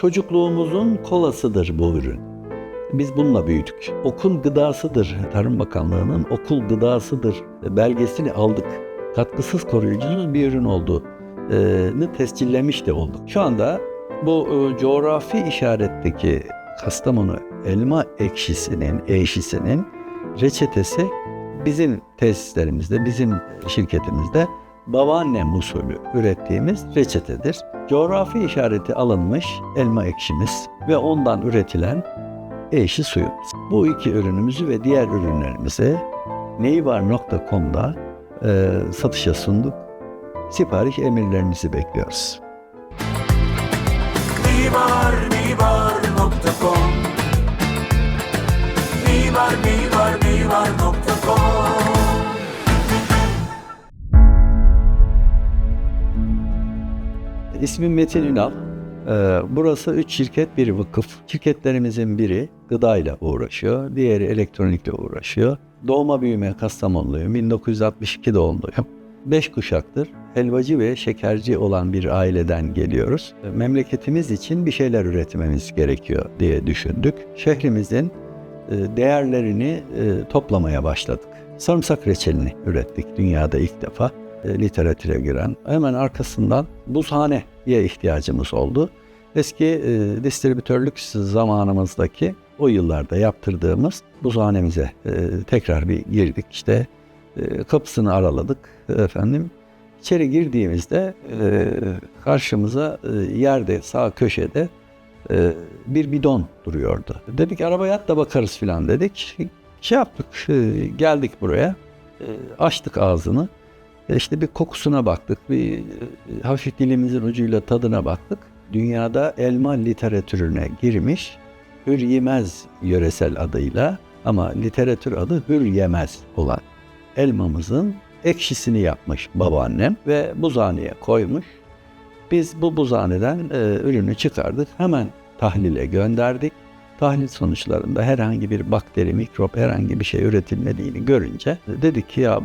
çocukluğumuzun kolasıdır bu ürün. Biz bununla büyüdük. Okul gıdasıdır. Tarım Bakanlığı'nın okul gıdasıdır belgesini aldık. Katkısız koruyucusuz bir ürün olduğunu tescillemiş de olduk. Şu anda bu e, coğrafi işaretteki Kastamonu elma ekşisinin, eşisinin reçetesi bizim tesislerimizde, bizim şirketimizde babaannem usulü ürettiğimiz reçetedir. Coğrafi işareti alınmış elma ekşimiz ve ondan üretilen eşi suyumuz. Bu iki ürünümüzü ve diğer ürünlerimizi neyvar.com'da e, satışa sunduk. Sipariş emirlerinizi bekliyoruz. Mimar mimarmivar.com Mimar mimar mimarmivar.com İsmim Metin Ünal. Ee, Burası üç şirket, bir vakıf. Şirketlerimizin biri gıdayla uğraşıyor, diğeri elektronikle uğraşıyor. Doğma büyüme Kastamonluyum, 1962 doğumluyum. Beş kuşaktır helvacı ve şekerci olan bir aileden geliyoruz. Memleketimiz için bir şeyler üretmemiz gerekiyor diye düşündük. Şehrimizin e, değerlerini e, toplamaya başladık. Sarımsak reçelini ürettik dünyada ilk defa e, literatüre giren. Hemen arkasından buzhaneye ihtiyacımız oldu. Eski e, distribütörlük zamanımızdaki o yıllarda yaptırdığımız buzhanemize e, tekrar bir girdik. İşte e, kapısını araladık efendim. İçeri girdiğimizde e, karşımıza e, yerde sağ köşede e, bir bidon duruyordu. Dedik arabaya at da bakarız filan dedik. Şey yaptık, e, geldik buraya, e, açtık ağzını. İşte bir kokusuna baktık, bir e, hafif dilimizin ucuyla tadına baktık. Dünyada elma literatürüne girmiş Hür Yemez yöresel adıyla ama literatür adı Hür Yemez olan elmamızın ekşisini yapmış babaannem ve buzhaneye koymuş. Biz bu buzhaneden e, ürünü çıkardık. Hemen tahlile gönderdik. Tahlil sonuçlarında herhangi bir bakteri, mikrop, herhangi bir şey üretilmediğini görünce dedik ki ya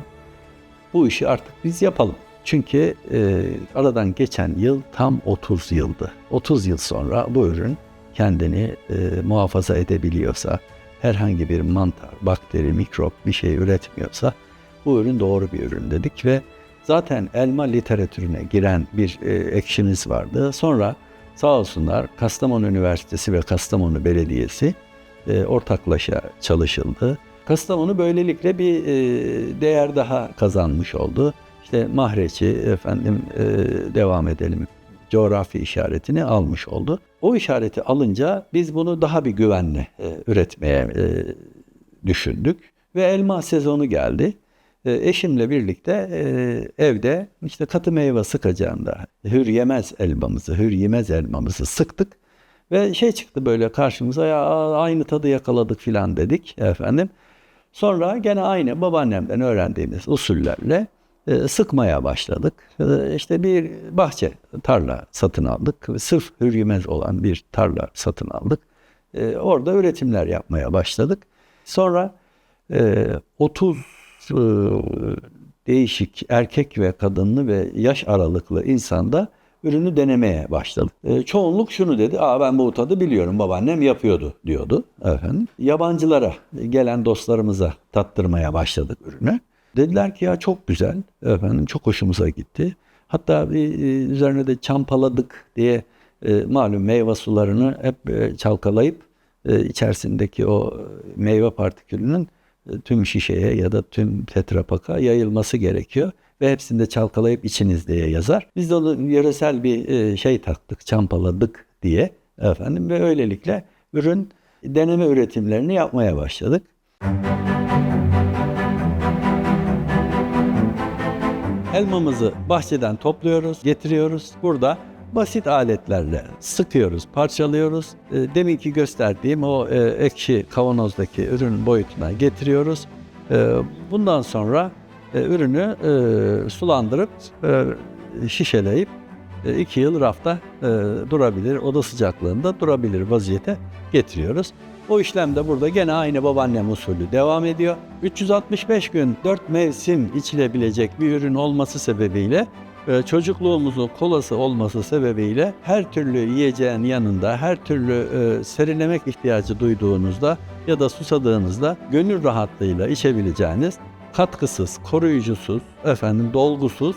bu işi artık biz yapalım. Çünkü e, aradan geçen yıl tam 30 yıldı. 30 yıl sonra bu ürün kendini e, muhafaza edebiliyorsa, herhangi bir mantar, bakteri, mikrop bir şey üretmiyorsa bu ürün doğru bir ürün dedik ve zaten elma literatürüne giren bir e, ekşimiz vardı. Sonra sağ olsunlar Kastamonu Üniversitesi ve Kastamonu Belediyesi e, ortaklaşa çalışıldı. Kastamonu böylelikle bir e, değer daha kazanmış oldu. İşte mahreçi efendim e, devam edelim coğrafi işaretini almış oldu. O işareti alınca biz bunu daha bir güvenle e, üretmeye düşündük ve elma sezonu geldi. Eşimle birlikte evde işte katı meyve sıkacağında hür yemez elmamızı, hür yemez elmamızı sıktık ve şey çıktı böyle karşımıza ya aynı tadı yakaladık filan dedik efendim. Sonra gene aynı babaannemden öğrendiğimiz usullerle e, sıkmaya başladık. E, işte bir bahçe tarla satın aldık. Sırf hürrimez olan bir tarla satın aldık. E, orada üretimler yapmaya başladık. Sonra e, 30 e, değişik erkek ve kadınlı ve yaş aralıklı insanda ürünü denemeye başladık. E, çoğunluk şunu dedi, Aa, ben bu tadı biliyorum, babaannem yapıyordu diyordu. Efendim. Yabancılara, gelen dostlarımıza tattırmaya başladık ürünü. Dediler ki ya çok güzel, efendim çok hoşumuza gitti. Hatta bir e, üzerine de çampaladık diye e, malum meyve sularını hep e, çalkalayıp e, içerisindeki o meyve partikülünün e, tüm şişeye ya da tüm tetrapaka yayılması gerekiyor ve hepsini de çalkalayıp içiniz diye yazar. Biz de onu yöresel bir e, şey taktık, çampaladık diye efendim ve öylelikle ürün deneme üretimlerini yapmaya başladık. Elmamızı bahçeden topluyoruz, getiriyoruz. Burada basit aletlerle sıkıyoruz, parçalıyoruz. E, deminki gösterdiğim o e, ekşi kavanozdaki ürün boyutuna getiriyoruz. E, bundan sonra e, ürünü e, sulandırıp e, şişeleyip e, iki yıl rafta e, durabilir, oda sıcaklığında durabilir vaziyete getiriyoruz. O işlem de burada gene aynı babaannem usulü devam ediyor. 365 gün 4 mevsim içilebilecek bir ürün olması sebebiyle e, çocukluğumuzun kolası olması sebebiyle her türlü yiyeceğin yanında, her türlü e, serinlemek ihtiyacı duyduğunuzda ya da susadığınızda gönül rahatlığıyla içebileceğiniz katkısız, koruyucusuz, efendim dolgusuz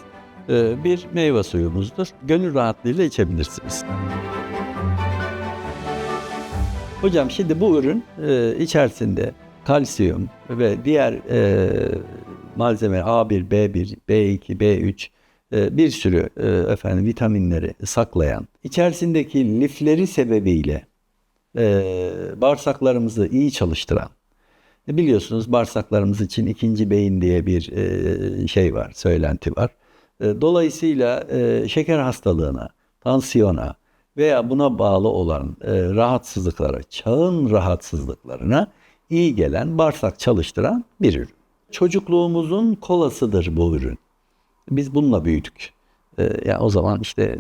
e, bir meyve suyumuzdur. Gönül rahatlığıyla içebilirsiniz. Hocam şimdi bu ürün e, içerisinde kalsiyum ve diğer e, malzeme A1, B1, B2, B3 e, bir sürü e, efendim vitaminleri saklayan, içerisindeki lifleri sebebiyle e, bağırsaklarımızı iyi çalıştıran, biliyorsunuz bağırsaklarımız için ikinci beyin diye bir e, şey var, söylenti var. E, dolayısıyla e, şeker hastalığına, tansiyona veya buna bağlı olan e, rahatsızlıklara, çağın rahatsızlıklarına iyi gelen, bağırsak çalıştıran bir ürün. Çocukluğumuzun kolasıdır bu ürün. Biz bununla büyüdük. Yani o zaman işte e,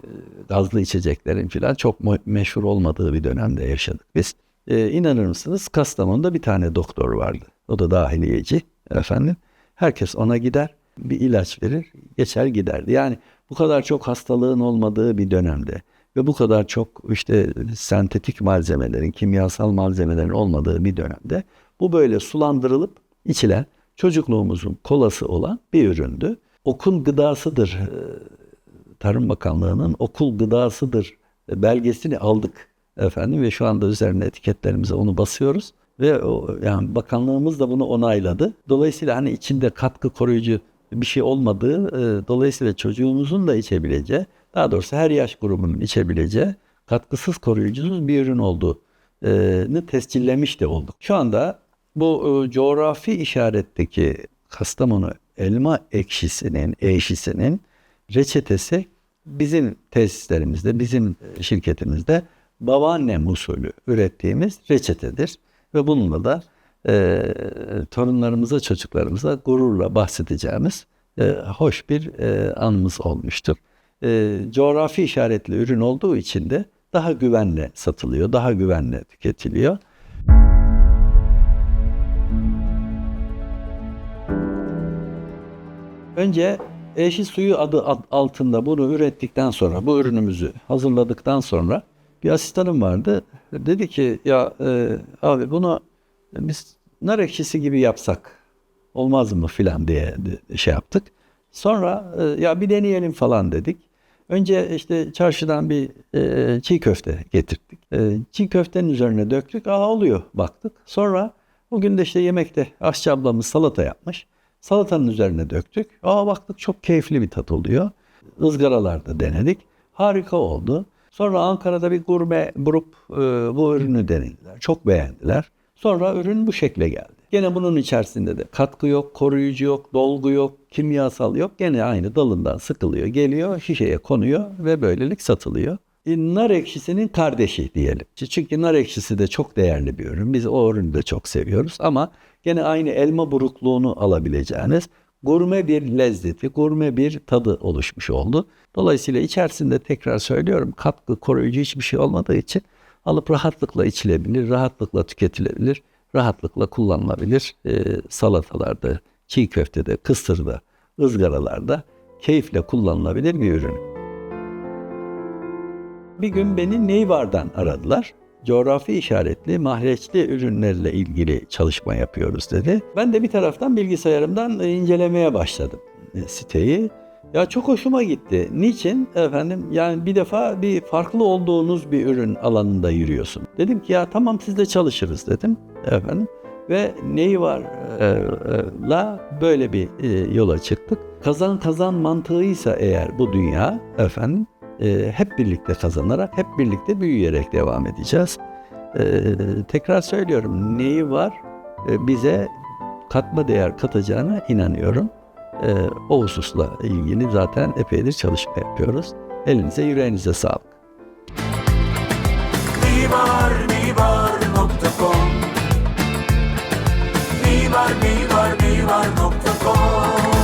gazlı içeceklerin falan çok meşhur olmadığı bir dönemde yaşadık biz. Ee, inanır mısınız Kastamonu'da bir tane doktor vardı. O da dahiliyeci efendim. Herkes ona gider, bir ilaç verir, geçer giderdi. Yani bu kadar çok hastalığın olmadığı bir dönemde ve bu kadar çok işte sentetik malzemelerin, kimyasal malzemelerin olmadığı bir dönemde bu böyle sulandırılıp içilen çocukluğumuzun kolası olan bir üründü. Okul gıdasıdır. e, Tarım Bakanlığı'nın okul gıdasıdır e, belgesini aldık efendim ve şu anda üzerine etiketlerimize onu basıyoruz ve o, yani bakanlığımız da bunu onayladı. Dolayısıyla hani içinde katkı koruyucu bir şey olmadığı e, dolayısıyla çocuğumuzun da içebileceği daha doğrusu her yaş grubunun içebileceği katkısız koruyucusuz bir ürün olduğunu tescillemiş de olduk. Şu anda bu e, coğrafi işaretteki Kastamonu elma ekşisinin, eşisinin reçetesi bizim tesislerimizde, bizim şirketimizde babaannem usulü ürettiğimiz reçetedir. Ve bununla da e, torunlarımıza, çocuklarımıza gururla bahsedeceğimiz e, hoş bir e, anımız olmuştur. E, coğrafi işaretli ürün olduğu için de daha güvenle satılıyor, daha güvenle tüketiliyor. Önce eşi suyu adı ad- altında bunu ürettikten sonra, bu ürünümüzü hazırladıktan sonra bir asistanım vardı. Dedi ki ya e, abi bunu biz nar ekşisi gibi yapsak olmaz mı filan diye şey yaptık. Sonra e, ya bir deneyelim falan dedik. Önce işte çarşıdan bir e, çiğ köfte getirdik. E, çiğ köftenin üzerine döktük. Aa oluyor baktık. Sonra o gün de işte yemekte aşçı ablamız salata yapmış. Salatanın üzerine döktük. Aa baktık çok keyifli bir tat oluyor. Izgaralarda denedik. Harika oldu. Sonra Ankara'da bir gurme grup e, bu ürünü denediler. Çok beğendiler. Sonra ürün bu şekle geldi. Gene bunun içerisinde de katkı yok, koruyucu yok, dolgu yok, kimyasal yok. Gene aynı dalından sıkılıyor, geliyor, şişeye konuyor ve böylelik satılıyor. E, nar ekşisinin kardeşi diyelim. Çünkü nar ekşisi de çok değerli bir ürün. Biz o ürünü de çok seviyoruz ama gene aynı elma burukluğunu alabileceğiniz gurme bir lezzeti, gurme bir tadı oluşmuş oldu. Dolayısıyla içerisinde tekrar söylüyorum katkı, koruyucu hiçbir şey olmadığı için alıp rahatlıkla içilebilir, rahatlıkla tüketilebilir, rahatlıkla kullanılabilir. Ee, salatalarda, çiğ köftede, kısırda, ızgaralarda keyifle kullanılabilir bir ürün. Bir gün beni Neyvar'dan aradılar. Coğrafi işaretli mahreçli ürünlerle ilgili çalışma yapıyoruz dedi. Ben de bir taraftan bilgisayarımdan e, incelemeye başladım e, siteyi. Ya çok hoşuma gitti. Niçin? Efendim yani bir defa bir farklı olduğunuz bir ürün alanında yürüyorsun. Dedim ki ya tamam sizle çalışırız dedim. Efendim ve neyi var e, la böyle bir yola çıktık. Kazan kazan mantığıysa eğer bu dünya efendim e, hep birlikte kazanarak, hep birlikte büyüyerek devam edeceğiz. E, tekrar söylüyorum, neyi var e, bize katma değer katacağına inanıyorum. E, o hususla ilgili zaten epeydir çalışma yapıyoruz. Elinize yüreğinize sağlık. Mimar mimarmivar.com Mimar mimar mimarmivar.com